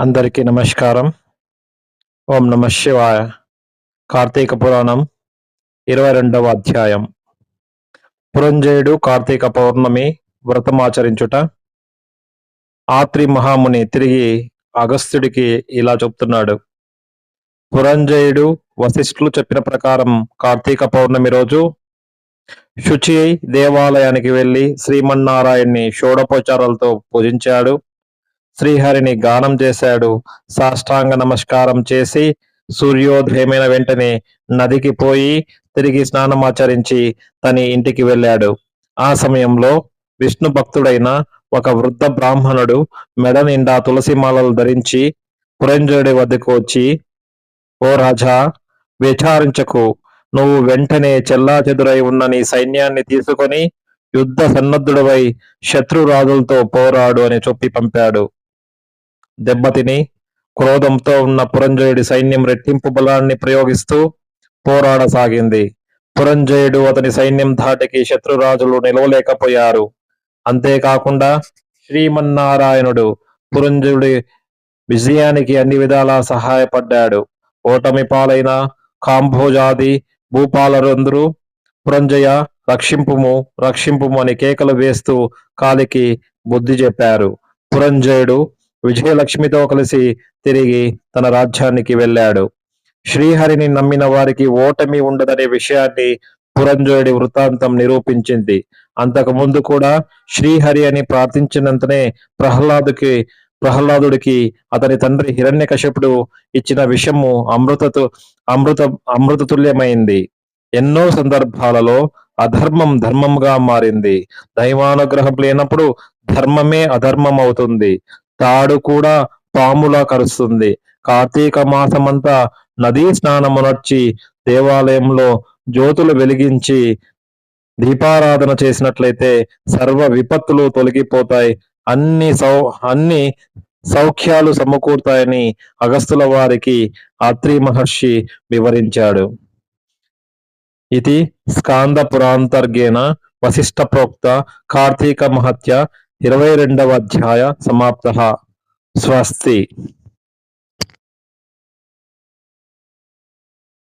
అందరికీ నమస్కారం. ఓం నమ శివాయ. కార్తీక పురాణం ఇరవై రెండవ అధ్యాయం. పురంజయుడు కార్తీక పౌర్ణమి వ్రతమాచరించుట ఆత్రి మహాముని తిరిగి అగస్త్యుడికి ఇలా చెప్తున్నాడు. పురంజయుడు వశిష్ఠులు చెప్పిన ప్రకారం కార్తీక పౌర్ణమి రోజు శుచి దేవాలయానికి వెళ్ళి శ్రీమన్నారాయణ్ణి షోడపోచారాలతో పూజించాడు. శ్రీహరిని గానం చేశాడు. సాష్టాంగ నమస్కారం చేసి సూర్యోదయమైన వెంటనే నదికి పోయి తిరిగి స్నానమాచరించి తన ఇంటికి వెళ్ళాడు. ఆ సమయంలో విష్ణు భక్తుడైన ఒక వృద్ధ బ్రాహ్మణుడు మెడ నిండా తులసి మాలలు ధరించి పురంజయుడి వద్దకు వచ్చి ఓ రాజా విచారించకు. నువ్వు వెంటనే చెల్లా చెదురై ఉన్న నీ సైన్యాన్ని తీసుకొని యుద్ధ సన్నద్ధుడవై శత్రురాజులతో పోరాడు అని చెప్పి పంపాడు. దెబ్బతిని క్రోధంతో ఉన్న పురంజయుడి సైన్యం రెట్టింపు బలాన్ని ప్రయోగిస్తూ పోరాడసాగింది. పురంజయుడు అతని సైన్యం ధాటికి శత్రురాజులు నిలవలేకపోయారు. అంతేకాకుండా శ్రీమన్నారాయణుడు పురంజయుడి విజయానికి అన్ని విధాలా సహాయపడ్డాడు. ఓటమి పాలైన కాంభోజాది భూపాలరందరూ పురంజయ రక్షింపుము రక్షింపుము అని కేకలు వేస్తూ కాలికి బుద్ధి చెప్పారు. పురంజయుడు విజయలక్ష్మితో కలిసి తిరిగి తన రాజ్యానికి వెళ్ళాడు. శ్రీహరిని నమ్మిన వారికి ఓటమి ఉండదనే విషయాన్ని పురంజయుడి వృత్తాంతం నిరూపించింది. అంతకు ముందు కూడా శ్రీహరి అని ప్రార్థించినంతనే ప్రహ్లాదుకి ప్రహ్లాదుడికి అతని తండ్రి హిరణ్యకశపుడు ఇచ్చిన విషము అమృతతు అమృత అమృత తుల్యమైంది ఎన్నో సందర్భాలలో అధర్మం ధర్మంగా మారింది. దైవానుగ్రహం లేనప్పుడు ధర్మమే అధర్మం అవుతుంది తాడు కూడా పాములా కరుస్తుంది. కార్తీక మాసమంతా నదీ స్నానమునొచ్చి దేవాలయంలో జ్యోతులు వెలిగించి దీపారాధన చేసినట్లయితే సర్వ విపత్తులు తొలగిపోతాయి. అన్ని సౌ అన్ని సౌఖ్యాలు సమకూరుతాయని అగస్తుల వారికి అత్రి మహర్షి వివరించాడు. ఇది స్కాంద పురాంతర్గేణ వశిష్ట ప్రోక్త కార్తీక మహత్య ఇరవై రెండవ అధ్యాయ సమాప్త. స్వస్తి.